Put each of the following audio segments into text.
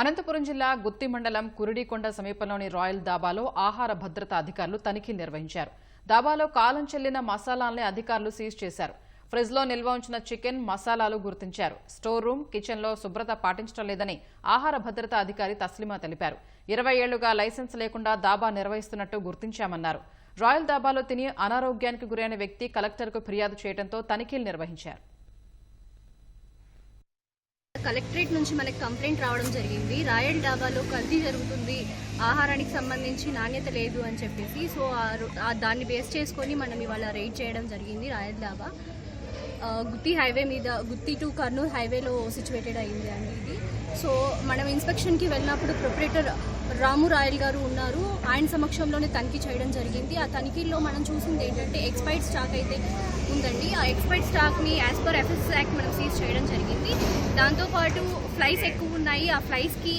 అనంతపురం జిల్లా గుత్తి మండలం కురిడికొండ సమీపంలోని రాయల్ దాబాలో ఆహార భద్రతా అధికారులు తనిఖీలు నిర్వహించారు. దాబాలో కాలం చెల్లిన మసాలాల్ని అధికారులు సీజ్ చేశారు. ఫ్రిజ్లో నిల్వ ఉంచిన చికెన్ మసాలాలు గుర్తించారు. స్టోర్ రూమ్ కిచెన్లో శుభ్రత పాటించడం లేదని ఆహార భద్రతా అధికారి తస్లిమా తెలిపారు. ఇరవై ఏళ్ళుగా లైసెన్స్ లేకుండా దాబా నిర్వహిస్తున్నట్టు గుర్తించామన్నారు. రాయల్ దాబాలో తిని అనారోగ్యానికి గురైన వ్యక్తి కలెక్టర్కు ఫిర్యాదు చేయడంతో తనిఖీలు నిర్వహించారు. కలెక్టరేట్ నుంచి మనకి కంప్లైంట్ రావడం జరిగింది. రాయల్ డాబాలో కల్తీ జరుగుతుంది. ఆహారానికి సంబంధించి నాణ్యత లేదు అని చెప్పేసి సో ఆ దాన్ని బేస్ చేసుకొని మనం ఇవాళ రైడ్ చేయడం జరిగింది రాయల్ డాబా. గుత్తి హైవే మీద గుత్తి టు కర్నూలు హైవేలో సిచ్యువేటెడ్ అయింది అండి ఇది. సో మనం ఇన్స్పెక్షన్కి వెళ్ళినప్పుడు ప్రొపరేటర్ రాము రాయల్ గారు ఉన్నారు. ఆయన సమక్షంలోనే తనిఖీ చేయడం జరిగింది. ఆ తనిఖీల్లో మనం చూసింది ఏంటంటే ఎక్స్పైర్డ్ స్టాక్ అయితే ఉందండి. ఆ ఎక్స్పైర్డ్ స్టాక్ని యాజ్ పర్ ఎఫ్ఎస్ యాక్ట్ మనం సీజ్ చేయడం జరిగింది. దాంతోపాటు ఫ్లైస్ ఎక్కువ ఉన్నాయి. ఆ ఫ్లైస్కి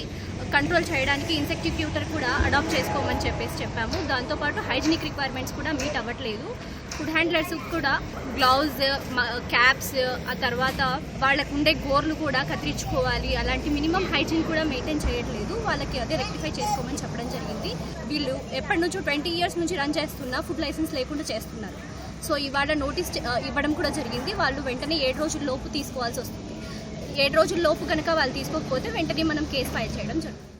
కంట్రోల్ చేయడానికి ఇన్సెక్టిక్యూటర్ కూడా అడాప్ట్ చేసుకోమని చెప్పేసి చెప్పాము. దాంతోపాటు హైజీనిక్ రిక్వైర్మెంట్స్ కూడా మీట్ అవ్వట్లేదు. ఫుడ్ హ్యాండ్లర్స్ కూడా గ్లౌజ్ క్యాప్స్ ఆ తర్వాత వాళ్ళకు ఉండే గోర్లు కూడా కత్తిరించుకోవాలి. అలాంటి మినిమం హైజీన్ కూడా మెయింటైన్ చేయట్లేదు. వాళ్ళకి అదే రెక్టిఫై చేసుకోమని చెప్పడం జరిగింది. వీళ్ళు ఎప్పటి నుంచో ట్వంటీ ఇయర్స్ నుంచి రన్ చేస్తున్నా ఫుడ్ లైసెన్స్ లేకుండా చేస్తున్నారు. సో ఇవాళ నోటీస్ ఇవ్వడం కూడా జరిగింది. వాళ్ళు వెంటనే ఏడు రోజుల లోపు తీసుకోవాల్సి వస్తుంది. ఏడు రోజుల లోపు కనుక వాళ్ళు తీసుకోకపోతే వెంటనే మనం కేసు ఫైల్ చేయడం జరుగుతుంది.